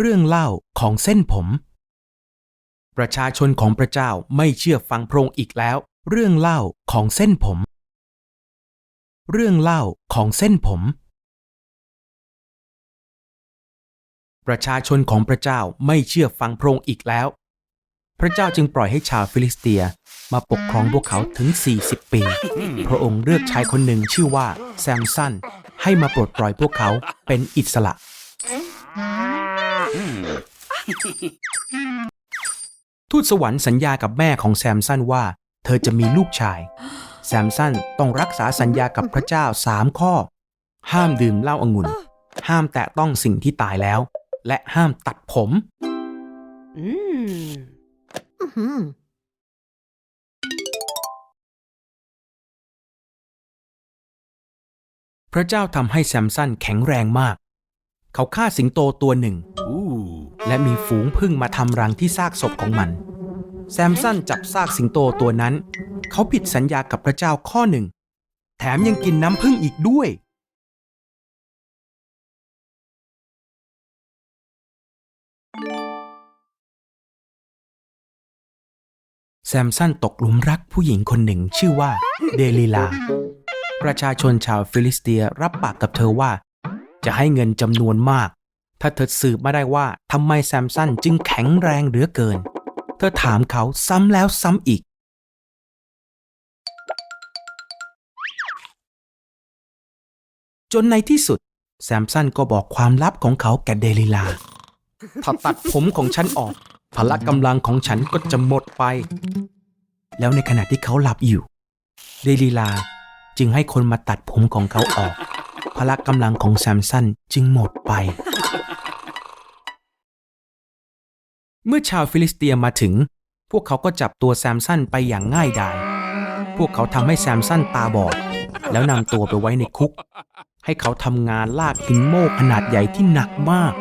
เรื่องเล่าของเส้นผม ประชาชนของพระเจ้าไม่เชื่อฟังพระองค์อีกแล้ว เรื่องเล่าของเส้นผม เรื่องเล่าของเส้นผม ประชาชนของพระเจ้าไม่เชื่อฟังพระองค์อีกแล้ว พระเจ้าจึงปล่อยให้ชาวฟิลิสเตียมาปกครองพวกเขาถึง 40 ปี พระองค์เลือกชายคนหนึ่งชื่อว่าแซมสันให้มาปลดปล่อยพวกเขาเป็นอิสระ ทูตสวรรค์สัญญากับแม่ของแซมสันว่า เธอจะมีลูกชาย แซมสันต้องรักษาสัญญากับพระเจ้าสามข้อ ห้ามดื่มเหล้าองุ่น ห้ามแตะต้องสิ่งที่ตายแล้ว และห้ามตัดผม อืม Mhm. พระเจ้าทำให้แซมสันแข็งแรงมาก เขาฆ่าสิงโตตัวหนึ่ง และมีฝูงผึ้งมาทำรังที่ซากศพของมัน แซมสันจับซากสิงโตตัวนั้น เขาผิดสัญญากับพระเจ้าข้อหนึ่ง แถมยังกินน้ำผึ้งอีกด้วย แซมสันตกหลุมรักผู้หญิงคนหนึ่งชื่อว่าเดลิลา ประชาชนชาวฟิลิสเตียรับปากกับเธอว่า จะให้เงินจำนวนมาก ถ้าเธอสืบมาได้ว่าทำไมแซมสันจึงแข็งแรงเหลือเกิน เธอถามเขาซ้ำแล้วซ้ำอีก จนในที่สุด แซมสันก็บอกความลับของเขาแก่เดลิลา ถ้าตัดผมของฉันออก พละกำลังของฉันก็จะหมดไป แล้วในขณะที่เขาหลับอยู่ เดลิลาจึงให้คนมาตัดผมของเขาออก พละกำลังของแซมสันจึงหมดไป เมื่อชาวฟิลิสเตียมาถึง พวกเขาก็จับตัวแซมสันไปอย่างง่ายดาย พวกเขาทำให้แซมสันตาบอด แล้วนำตัวไปไว้ในคุก ให้เขาทำงานลากหินโม่ขนาดใหญ่ที่หนักมาก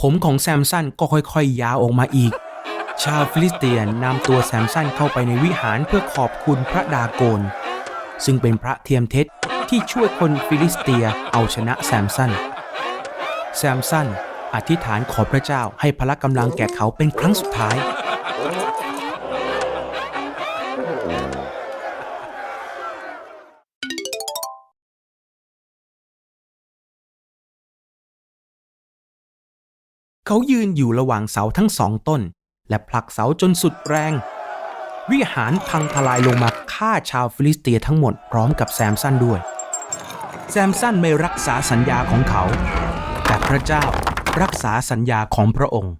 ผมของแซมสันก็ค่อยๆยาวออกมาอีก ชาวฟิลิสเตียนนำตัวแซมสันเข้าไปในวิหารเพื่อขอบคุณพระดาโกน ซึ่งเป็นพระเทียมเท็จที่ช่วยคนฟิลิสเตียเอาชนะแซมสัน แซมสันอธิษฐานขอพระเจ้าให้พละกำลังแก่เขาเป็นครั้งสุดท้าย เขายืนอยู่ระหว่างเสาทั้งสองต้น และผลักเสาจนสุดแรง วิหารพังทลายลงมาฆ่าชาวฟิลิสเตียทั้งหมดพร้อมกับแซมสันด้วย แซมสันไม่รักษาสัญญาของเขา แต่พระเจ้ารักษาสัญญาของพระองค์